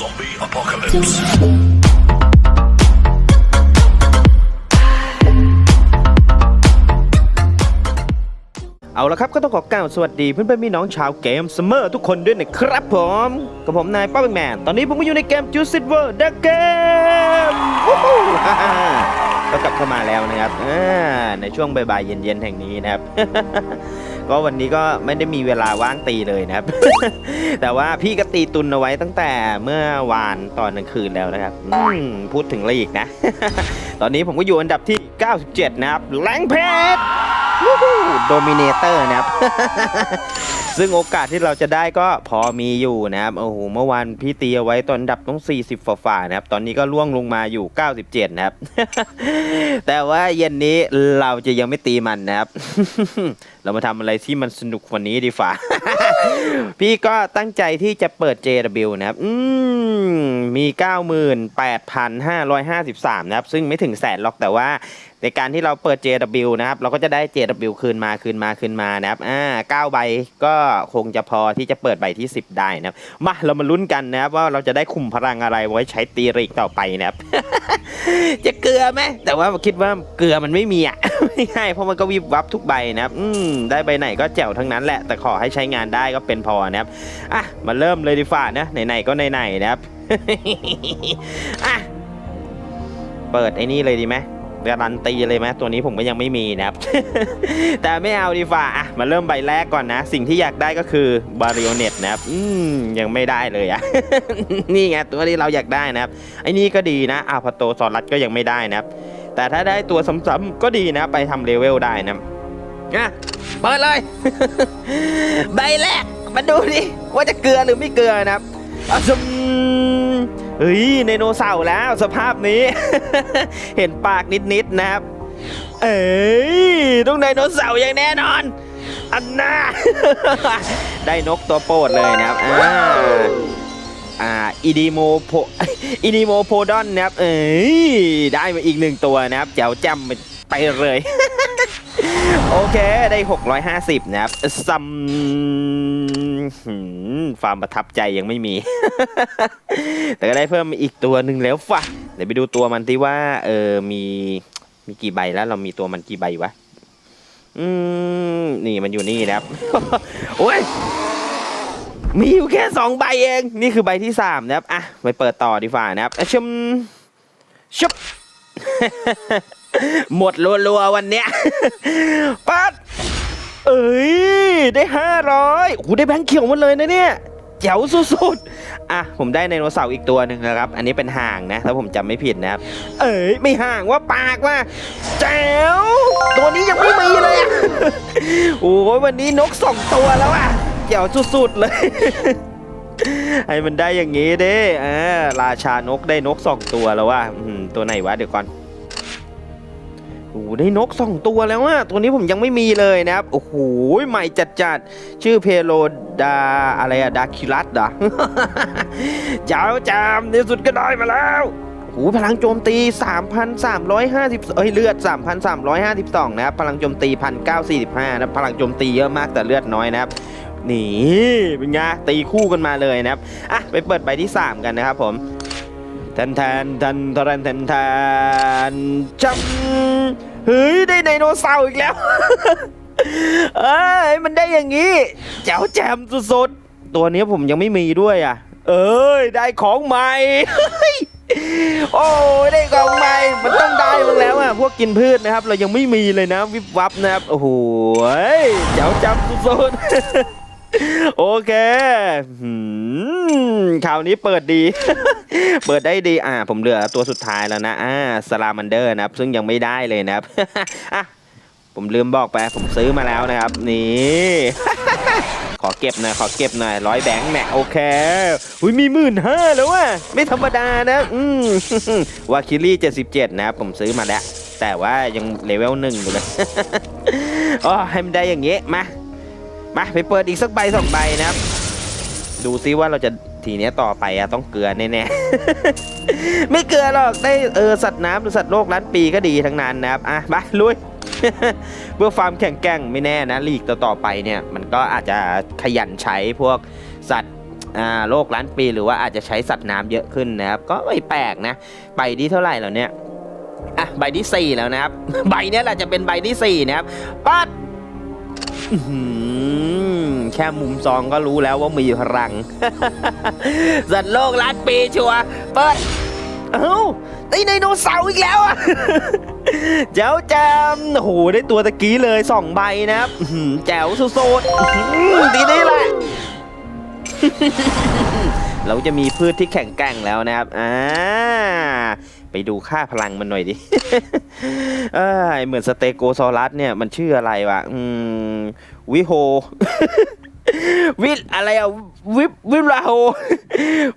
Zombie apocalypse. เอาละครับก็ต้องขอกล่าวสวัสดีเพื่อนเพี่น้องชาวเกมเสมอทุกคนด้วยนะครับผมกับผมนายป้าแบงแมน ตอนนี้ผมก็อยู่ในเกม Juice It World The Game วู้ฮู้ฮ่าฮ่าก็ ก็กลับเข้ามาแล้วนะครับในช่วงบ่ายๆเย็นๆแห่งนี้นะครับ ก็วันนี้ก็ไม่ได้มีเวลาว่างตีเลยนะครับ แต่ว่าพี่ก็ตีตุนเอาไว้ตั้งแต่เมื่อวานตอนกลางคืนแล้วนะครับพูดถึงลีกนะ ตอนนี้ผมก็อยู่อันดับที่ 97 นะครับแรงเพชรโดมิเนเตอร์นะครับ ซึ่งโอกาสที่เราจะได้ก็พอมีอยู่นะครับโอ้โหเมื่อวานพี่ตีเอาไว้ตอนดับต้อง 40ฝ่าฝ่านะครับ ตอนนี้ก็ล่วงลงมาอยู่ 97 นะครับ แต่ว่าเย็นนี้เราจะยังไม่ตีมันนะครับเรามาทำอะไรที่มันสนุกกว่านี้ดีฝ่า พี่ก็ตั้งใจที่จะเปิด JW นะครับ อืม มี 98,553 นะครับ ซึ่งไม่ถึงแสนหรอกแต่ว่าในการที่เราเปิด JW นะครับ เราก็จะได้ JW คืนมาคืนมาคืนมานะครับ อ่า 9 ใบก็คงจะพอที่จะเปิดใบที่ 10 ได้นะครับ มาเรามาลุ้นกันนะครับ ว่าเราจะได้คุมพลังอะไรไว้ใช้ตีริกต่อไปนะครับ จะเกลือไหมแต่ว่าคิดว่าเกลือมันไม่มีอะไม่ง่ายเพราะมันก็วิบวับทุกใบนะครับ อืมได้ใบไหนก็แจ๋วทั้งนั้นแหละ แต่ขอให้ใช้งานได้ก็เป็นพอนะครับ อะ มาเริ่มเลยดีฝ่านะไหนๆก็ไหนๆนะครับ อะ เปิดไอ้นี่เลยดีไหมการันตีเลยไหมตัวนี้ผมก็ยังไม่มีนะครับ แต่ไม่เอาดีฝ่าอะมาเริ่มใบแรกก่อนนะ สิ่งที่อยากได้ก็คือบาริโอเน็ตนะครับ อืมยังไม่ได้เลยอะ นี่ไงตัวที่เราอยากได้นะครับ ไอ้นี่ก็ดีนะอาพาโตซอรัสก็ยังไม่ได้นะครับ แต่ถ้าได้ตัวซ้ำๆก็ดีนะ ไปทำเลเวลได้นะ อะเปิดเลย ใบแรกมาดูดิว่าจะเกลือหรือไม่เกลือนะครับอะซุมเฮ้ยไดโนเสาร์แล้วสภาพนี้ เห็นปากนิดๆนะครับ เอ้ยต้องไดโนเสาร์อย่างแน่นอน อันน่าได้นกตัวโปรดเลยนะครับอ่าอ่าอีดีโมโพอีดีโมโพดอนนะครับเอ้ยได้มาอีกหนึ่งตัวนะครับแจ๋วแจ่มไปเลย โอเคได้ 650 นะครับซัมความประทับใจยังไม่มี แต่ก็ได้เพิ่มมาอีกตัวหนึ่งแล้วฝ่ะ เดี๋ยวไปดูตัวมันที่ว่า เออมีมีกี่ใบแล้วเรามีตัวมันกี่ใบวะ อืม นี่มันอยู่นี่นะครับ โอ้ย มีอยู่แค่สองใบเอง นี่คือใบที่สามนะครับ อะ ไปเปิดต่อดีฝ่านะครับอะชมชุบ หมดรัวๆวันเนี้ยปัดเอ้ยได้ห้าร้อยโอ้โหได้แบงค์เขียวหมดเลยนะเนี่ยแจ๋วสุดๆ อะ ผมได้ไดโนเสาร์อีกตัวหนึ่งนะครับ อันนี้เป็นห่างนะ ถ้าผมจำไม่ผิดนะครับ เอ้ย ไม่ห่างว่าปากว่า แจ๋ว ตัวนี้ยังไม่มีเลยอะโอ้ยวันนี้นกสองตัวแล้วอะ แจ๋วสุดๆ เลยให้มันได้อย่างงี้เด้อ่าราชานกได้นกสองตัวแล้วว่ะอืมตัวไหนวะเดี๋ยวก่อน โอ้โหได้นกสองตัวแล้วอะตัวนี้ผมยังไม่มีเลยนะครับ โอ้โห ใหม่จัดจัดๆชื่อเพโลดาอะไรอะดาคิรัสเหรอเจ้าจามในสุดก็ได้มาแล้วโอ้โหพลังโจมตี 3,350 เอ้ย เลือด 3,352 นะครับ พลังโจมตี 1,945 นะ พลังโจมตีเยอะมากแต่เลือดน้อยนะครับ นี่ เป็นไง ตีคู่กันมาเลยนะครับ อะ ไปเปิดใบที่ 3 กันนะครับผม แทนแทนแทนแทนแทนแทนจำเฮ้ยได้ไดโนเสาร์อีกแล้ว เอ้ยมันได้อย่างนี้แจ๋วแจมสุดๆ ตัวนี้ผมยังไม่มีด้วยอะ เอ้ยได้ของใหม่โอ้ยได้ของใหม่มันต้องได้บ้างแล้วอะพวกกินพืชนะครับ เรายังไม่มีเลยนะวิบวับนะครับโอ้โหแจ๋วแจมสุดๆ โอเคคราวนี้เปิดดี เปิดได้ดี อ่า ผมเหลือตัวสุดท้ายแล้วนะ อ่า สลามันเดอร์นะครับ ซึ่งยังไม่ได้เลยนะครับ อะ ผมลืมบอกไป ผมซื้อมาแล้วนะครับ นี่ ขอเก็บหน่อย ขอเก็บหน่อยร้อยแบงค์เนี่ยโอเค อุ้ยมีหมื่นห้าแล้วว่ะ ไม่ธรรมดานะ อืมวาคิลี่เจ็ดสิบเจ็ดนะครับ ผมซื้อมาแล้ว แต่ว่ายังเลเวลหนึ่งอยู่เลย อ๋อ ให้มันได้อย่างงี้มา มาไปเปิดอีกสักใบสองใบนะครับ ดูซิว่าเราจะทีนี้ต่อไปอะต้องเกลือแน่ๆ ไม่เกลือหรอกได้เออสัตว์น้ำหรือสัตว์โลกล้านปีก็ดีทั้งนั้นนะครับอะมาลุยเพื่อฟาร์มแข่งแกร่งไม่แน่นะลีกต่อๆไปเนี่ย มันก็อาจจะขยันใช้พวกสัตว์อ่าโลกล้านปีหรือว่าอาจจะใช้สัตว์น้ำเยอะขึ้นนะครับ ก็ไม่แปลกนะใบที่เท่าไหร่แล้วเนี่ยอะใบที่สี่แล้วนะครับ ใบเนี้ยแหละจะเป็นใบที่สี่นะครับปัด อื้อหือแค่มุมซองก็รู้แล้วว่ามีพลัง สัตว์โลกล้านปีชัวร์เปิด เอ้าได้ไดโนเสาร์อีกแล้วอะเจ้าแจมโอ้โหได้ตัวตะกี้เลยสองใบนะครับอื้อหือแจ๋วสุดๆอื้อหือดีนี่แหละ เราจะมีพืชที่แข็งแกร่งแล้วนะครับ อ่า ไปดูค่าพลังมันหน่อยดิ เอ้ยเหมือนสเตโกซอรัสเนี่ยมันชื่ออะไรวะ อืม วิโฮ วิอะไรอะวิวิลาโฮ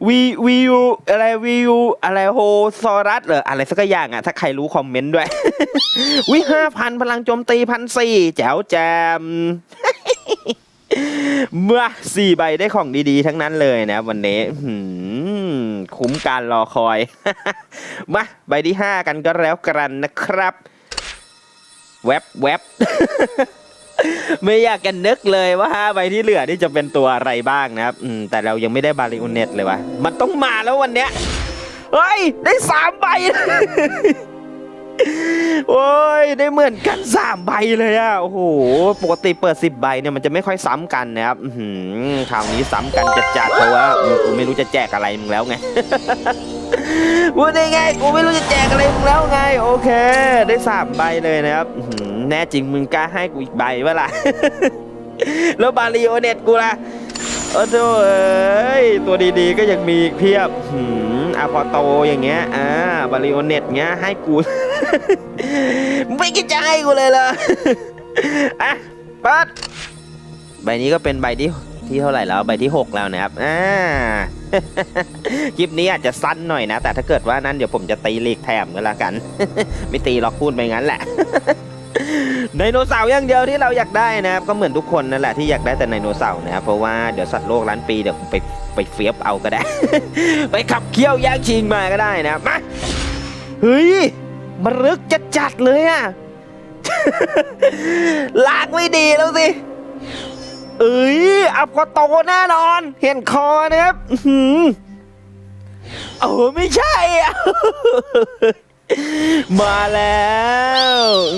วีวิวอะไรวิวอะไรโฮซอรัสเหรออะไรสักอย่างอะ ถ้าใครรู้คอมเมนต์ด้วย วิห้าพันพลังโจมตีพันสี่แจ๋วแจมเมื่อสี่ใบได้ของดีๆ ทั้งนั้นเลยนะ วันนี้ คุ้มการรอคอย มาใบที่ห้ากันก็แล้วกันนะครับ แวบแวบไม่อยากกันนึกเลยว่าใบที่เหลือนี่จะเป็นตัวอะไรบ้างนะครับอืมแต่เรายังไม่ได้บาริโอเนตเลยวะมันต้องมาแล้ววันเนี้ยเฮ้ย ได้สามใบ โอ้ยได้เหมือนกันสามใบเลยอะโอ้โหปกติเปิดสิบใบเนี่ยมันจะไม่ค่อยซ้ำกันนะครับอืคราวนี้ซ้ำกันจัดๆเพราะว่ากูไม่รู้จะแจกอะไรมึงแล้วไงพูดได้ไงกูไม่รู้จะแจกอะไรมึงแล้วไง โอเค ได้สามใบเลยนะครับอืแน่จริงมึงกล้าให้กูอีกใบวะล่ะแล้วบาริโอเน็ตกูล่ะโอ้โหเอ้ยตัวดีๆก็ยังมีอีกเพียบหืมอาพอโตอย่างเงี้ยอ่าบาริโอเน็ตเงี้ยให้กู ไม่คิดจะให้กูเลยเหรออะปัดใบนี้ก็เป็นใบที่ที่เท่าไหร่แล้วใบที่ 6 แล้วนะครับอ่าคลิปนี้อาจจะสั้นหน่อยนะ แต่ถ้าเกิดว่านั้นเดี๋ยวผมจะตีลีกแถมกันละกัน ไม่ตีหรอกพูดไปงั้นแหละไดโนเสาร์อย่างเดียวที่เราอยากได้นะครับ ก็เหมือนทุกคนนั่นแหละที่อยากได้แต่ไดโนเสาร์นะครับเพราะว่าเดี๋ยวสัตว์โลกล้านปีเดี๋ยวไปไปเฟียบเอาก็ได้ ไปขับเคี่ยวแย่งชิงมาก็ได้นะครับมาเฮ้ย มรึกจะจัดเลยอะลากไม่ดีแล้วสิ เอ้ยอัพก็โตแน่นอน เห็นคอนะครับอ๋อหือโอ้ไม่ใช่อะมาแล้วอ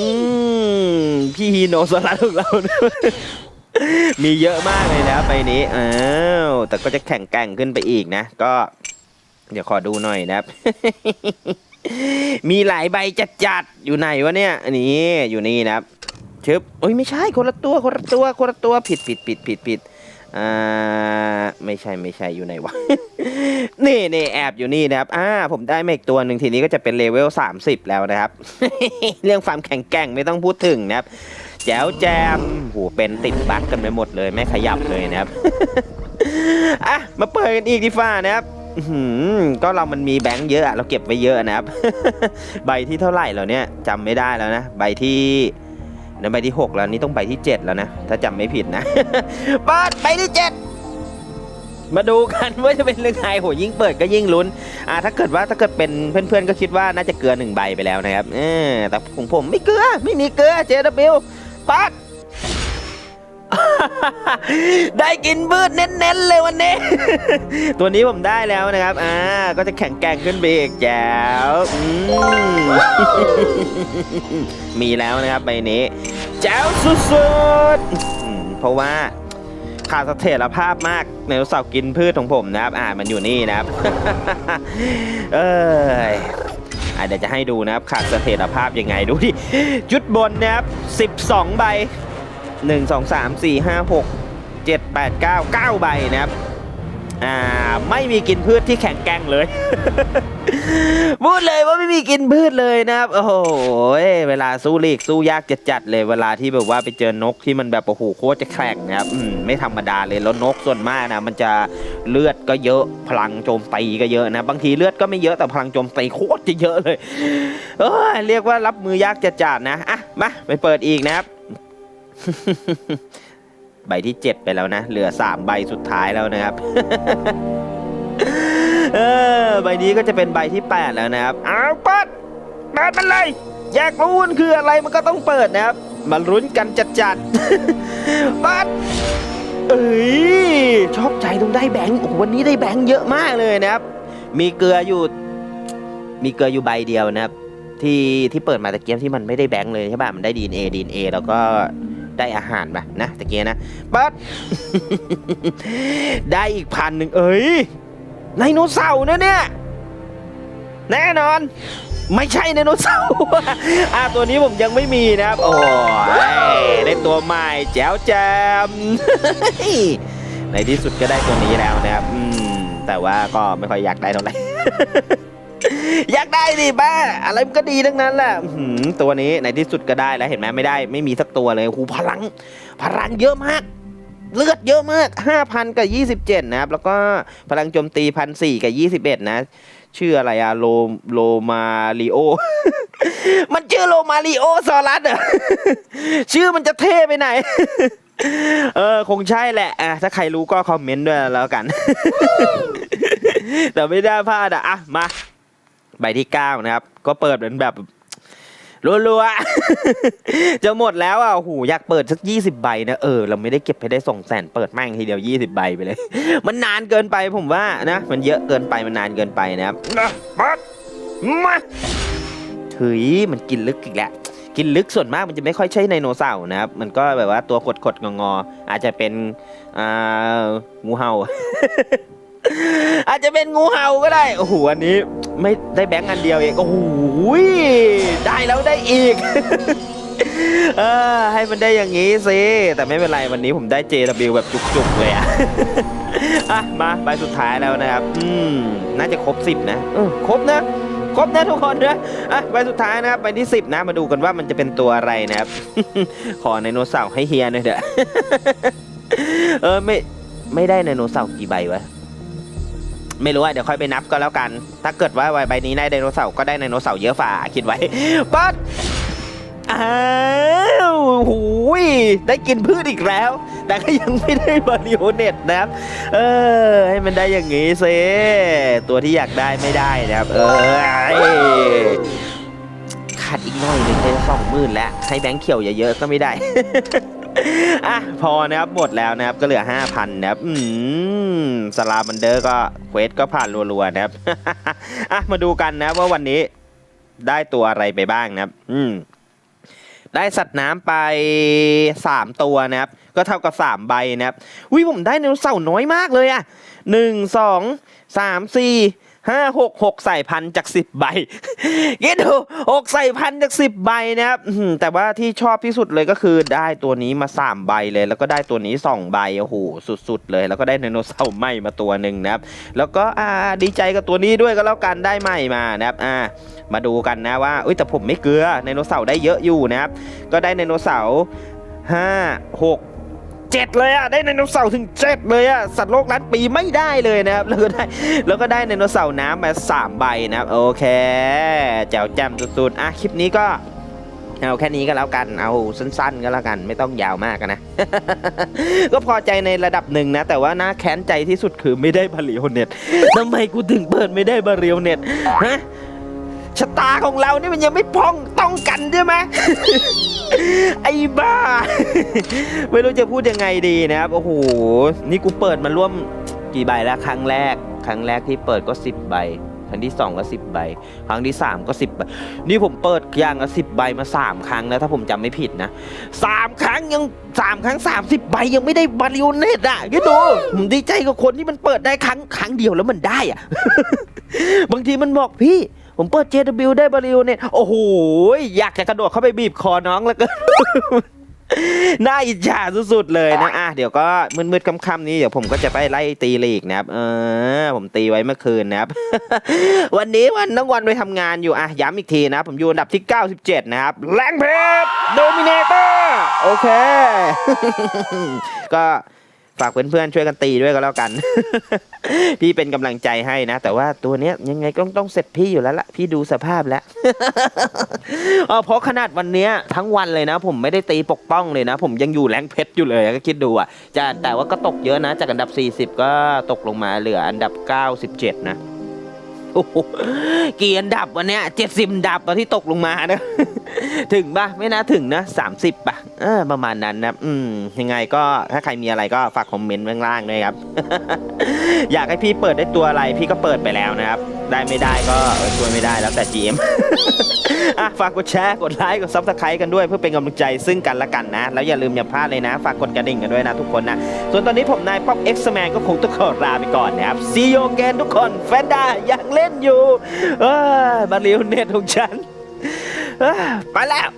พี่ฮีโนสลัดของเรา มีเยอะมากเลยนะใบนี้อ้าวแต่ก็จะแข่งแก่งขึ้นไปอีกนะ ก็ เดี๋ยวขอดูหน่อยนะครับ มีหลายใบจัดจัดๆอยู่ไหนวะเนี่ยอันนี้อยู่นี่นะครับชึบโอ้ยไม่ใช่คนละตัวคนละตัวคนละตัวผิดผิดผิดผิดผิดอ่าไม่ใช่ไม่ใช่อยู่ไหนวะนี่นี่แอบอยู่นี่นะครับอ่าผมได้เมกตัวหนึ่งทีนี้ก็จะเป็นเลเวล30 แล้วนะครับ เรื่องความแข็งแกร่งไม่ต้องพูดถึงนะครับ แจ๋วแจมโหเป็นติดบั๊กกันไปหมดเลยไม่ขยับเลยนะครับอะมาเปิดกันอีกดีฟ้านะครับ ก็เรามันมีแบงค์เยอะอะเราเก็บไว้เยอะนะครับ ใบที่เท่าไหร่แล้วเนี่ยจำไม่ได้แล้วนะ ใบที่นั่นใบที่ 6 แล้วนี่ต้องใบที่ 7 แล้วนะ ถ้าจำไม่ผิดนะเปิดใบที่ 7 มาดูกันว่าจะเป็นเรื่องไงโหยิ่งเปิดก็ยิ่งลุ้นอ่าถ้าเกิดว่าถ้าเกิดเป็นเพื่อนๆก็คิดว่าน่าจะเกลือหนึ่งใบไปแล้วนะครับเออแต่ของผมไม่เกลือไม่มีเกลือ JW ปัด ได้กินบืดเน้นๆเลยวันนี้ ตัวนี้ผมได้แล้วนะครับ อ่า ก็จะแข็งแกร่งขึ้นไปอีกแจ๋วอืมมีแล้วนะครับใบนี้ แจ๋วสุดๆอืมเพราะว่าขาดเสถียรภาพมากในเสาร์กินพืชของผมนะครับ อ่า มันอยู่นี่นะครับ เอ้ยอะเดี๋ยวจะให้ดูนะครับขาดเสถียรภาพยังไงดูดิจุดบนนะครับ 12 ใบ หนึ่งสองสามสี่ห้าหกเจ็ดแปดเก้าเก้าใบนะครับอ่าไม่มีกินพืชที่แข็งแกร่งเลย พูดเลยว่าไม่มีกินพืชเลยนะครับ โอ้โหเวลาสู้ลีกสู้ยากจะจัดเลยเวลาที่แบบว่าไปเจอนกที่มันแบบโอ้โหโคตรจะแข็งนะครับอืมไม่ธรรมดาเลยแล้วนกส่วนมากนะมันจะเลือดก็เยอะพลังโจมตีก็เยอะนะ บางทีเลือดก็ไม่เยอะแต่พลังโจมตีโคตรจะเยอะเลยเอ้ยเรียกว่ารับมือยากจะจัดนะอะมาไปเปิดอีกนะครับ ใบที่7ไปแล้วนะ เหลือ3ใบสุดท้ายแล้วนะครับ เออ ใบนี้ก็จะเป็นใบที่8แล้วนะครับ เอาเปิดเปิดมันเลย อยากรู้มันคืออะไรมันก็ต้องเปิดนะครับ มาลุ้นกันจัดจัดๆเปิดเอ้ยชอบใจตรงได้แบงค์โอ้วันนี้ได้แบงค์เยอะมากเลยนะครับ มีเกลืออยู่ มีเกลืออยู่ใบเดียวนะครับ ที่ที่เปิดมาตะเกียบที่มันไม่ได้แบงค์เลยใช่ป่ะมันได้ดีเอดีเอแล้วก็ ได้อาหารป่ะนะตะเกียนะปั๊ดได้อีกพันหนึ่งเอ้ยไดโนเสาร์นะเนี่ย แน่นอน ไม่ใช่ไดโนเสาร์อะตัวนี้ผมยังไม่มีนะครับ โอ้ยได้ตัวใหม่แจ๋วแจมในที่สุดก็ได้ตัวนี้แล้วนะครับอืมแต่ว่าก็ไม่ค่อยอยากได้เท่าไหร่ อยากได้ดิบ้า อะไรมันก็ดีทั้งนั้นแหละอื้อหือตัวนี้ในที่สุดก็ได้แล้วเห็นไหมไม่ได้ ไม่มีสักตัวเลยหูพลัง พลังเยอะมาก เลือดเยอะมาก 5,000 กับ 27 นะครับ แล้วก็พลังโจมตี 1,400 กับ 21 นะ ชื่ออะไรอะโลโลมาริโอ มันชื่อโลมาริโอซอรัสเหรอ ชื่อมันจะเท่ไปไหน เออ คงใช่แหละอะถ้าใครรู้ก็คอมเมนต์ด้วยแล้วกัน แต่ไม่ได้พลาดอะอะ มา ใบที่9นะครับ ก็เปิดเป็นแบบรัวๆ จะหมดแล้วอะโอ้โหอยากเปิดสัก20ใบนะ เออ เราไม่ได้เก็บให้ได้ส่งแสนเปิดแม่งทีเดียว20ใบไปเลย มันนานเกินไปผมว่านะ มันเยอะเกินไปมันนานเกินไปนะครับนะปัดมาเฮ้ยมันกินลึกอีกแล้ว กินลึกส่วนมากมันจะไม่ค่อยใช่ไดโนเสาร์นะครับ มันก็แบบว่าตัวขดๆงอๆอาจจะเป็นอ่างูเห่า อาจจะเป็นงูเห่าก็ได้ โอ้โห อันนี้ไม่ได้แบงค์อันเดียวเอง โอ้โหยได้แล้วได้อีก เออ ให้มันได้อย่างนี้สิ แต่ไม่เป็นไรวันนี้ผมได้ JW แบบจุกๆเลยอะอะ มาใบสุดท้ายแล้วนะครับ อืม น่าจะครบ 10 นะเออครบนะครบนะทุกคนนะอะใบสุดท้ายนะครับใบที่ 10 นะ มาดูกันว่ามันจะเป็นตัวอะไรนะครับ ขอไดโนเสาร์ให้เฮียหน่อยเถอะเออไม่ไม่ได้ไดโนเสาร์กี่ใบวะ ไม่รู้อะเดี๋ยวค่อยไปนับก็แล้วกัน ถ้าเกิดว่าใบนี้ได้ไดโนเสาร์ก็ได้ไดโนเสาร์เยอะฝ่าคิดไว้ปัดอ้าวหูยได้กินพืชอีกแล้ว แต่ก็ยังไม่ได้บาริโอเน็ตนะครับ เออ ให้มันได้อย่างงี้สิตัวที่อยากได้ไม่ได้นะครับ เออขาดอีกหน่อยหนึ่งจะสองหมื่นแล้วให้แบงค์เขียวเยอะๆก็ไม่ได้ อะพอนะครับหมดแล้วนะครับก็เหลือ 5,000นะครับอืมสลาบันเดอร์ก็เควสก็ผ่านรัวๆนะครับอะมาดูกันนะว่าวันนี้ได้ตัวอะไรไปบ้างนะครับ อืมได้สัตว์น้ำไป 3 ตัวนะครับ ก็เท่ากับ 3 ใบนะครับวิผมได้ไดโนเสาร์น้อยมากเลยอะหนึ่งสองสามสี่ ห้าหกหกใสายพันจากสิบใบคิดดูหกใสายพันจากสิบใบนะครับแต่ว่าที่ชอบที่สุดเลยก็คือได้ตัวนี้มาสามใบเลย แล้วก็ได้ตัวนี้สองใบโอ้โหสุดๆเลย แล้วก็ได้ไดโนเสาร์ใหม่มาตัวหนึ่งนะครับ แล้วก็อ่าดีใจกับตัวนี้ด้วยก็แล้วกันได้ใหม่มานะครับอ่ามาดูกันนะว่าอุ้ยแต่ผมไม่เกลือไดโนเสาร์ได้เยอะอยู่นะครับ ก็ได้ไดโนเสาร์ห้าหก เจ็ดเลยอะได้ไดโนเสาร์ถึงเจ็ดเลยอะสัตว์โลกล้านปีไม่ได้เลยนะครับแล้วก็ได้แล้วก็ได้ไดโนเสาร์น้ำมาสามใบนะครับโอเคแจ๋วแจ่มสุดๆอะคลิปนี้ก็เอาแค่นี้ก็แล้วกัน เอาสั้นๆก็แล้วกัน ไม่ต้องยาวมากนะ ก็พอใจในระดับหนึ่งนะ แต่ว่าน่าแค้นใจที่สุดคือไม่ได้บาริโอเน็ตทำไมกูถึงเปิดไม่ได้บาริโอเน็ตฮะ ชะตาของเรานี่มันยังไม่พ้องต้องกันใช่ไหม ไอ้บ้า ไม่รู้จะพูดยังไงดีนะครับ โอ้โห นี่กูเปิดมาร่วมกี่ใบแล้วครั้งแรก ครั้งแรกที่เปิดก็ 10 ใบ ครั้งที่ 2 ก็ 10 ใบ ครั้งที่ 3 ก็ 10ใบ นี่ผมเปิดอย่างละ10 ใบมา 3 ครั้งแล้วถ้าผมจำไม่ผิดนะ 3 ครั้งยัง 3 ครั้ง 30 ใบยังไม่ได้บาริโอเนตอะคิดดูผมดีใจกับคนที่มันเปิดได้ครั้งครั้งเดียวแล้วมันได้อะ บางทีมันบอกพี่ ผมเปิด JW ได้บริโอเน็ตโอ้โหอยากจะกระโดดเข้าไปบีบคอน้องแล้วก็น่าอิจฉาสุดๆเลยนะอะเดี๋ยวก็มืดๆค่ำๆนี้เดี๋ยวผมก็จะไปไล่ตีลีกนะครับ เออ ผมตีไว้เมื่อคืนนะครับ วันนี้วันทั้งวันไปทำงานอยู่อะย้ำอีกทีนะผมอยู่อันดับที่ 97 นะครับแรงเพชรโดมิเนเตอร์ โอเค ก็ ฝากเพื่อนๆช่วยกันตีด้วยก็แล้วกัน พี่เป็นกำลังใจให้นะ แต่ว่าตัวเนี้ยยังไงก็ต้องเสร็จพี่อยู่แล้วละพี่ดูสภาพแล้วเออเพราะขนาดวันเนี้ยทั้งวันเลยนะ ผมไม่ได้ตีปกป้องเลยนะ ผมยังอยู่แรงเพชรอยู่เลยก็คิดดูอะจะแต่ว่าก็ตกเยอะนะ จากอันดับ 40 ก็ตกลงมาเหลืออันดับ 97 นะ โอ้โหกี่อันดับวันเนี้ย70อันดับตอนที่ตกลงมานะถึงปะไม่น่าถึงนะสามสิบปะเออประมาณนั้นนะอืมยังไงก็ถ้าใครมีอะไรก็ฝากคอมเมนต์ไว้ข้างล่างด้วยครับ อยากให้พี่เปิดได้ตัวอะไรพี่ก็เปิดไปแล้วนะครับได้ไม่ได้ก็ช่วยไม่ได้แล้วแต่ GM อะฝากกดแชร์ กดไลค์ กดซับสไครต์กันด้วยเพื่อเป็นกำลังใจซึ่งกันและกันนะ แล้วอย่าลืมอย่าพลาดเลยนะ ฝากกดกระดิ่งกันด้วยนะทุกคนนะ ส่วนตอนนี้ผมนายป๊อป X Man ก็คงต้องขอลาไปก่อนนะครับซีโอแกนทุกคนแฟนดายังเล่นอยู่เออบารียวเน็ตของฉันเออไปแล้ว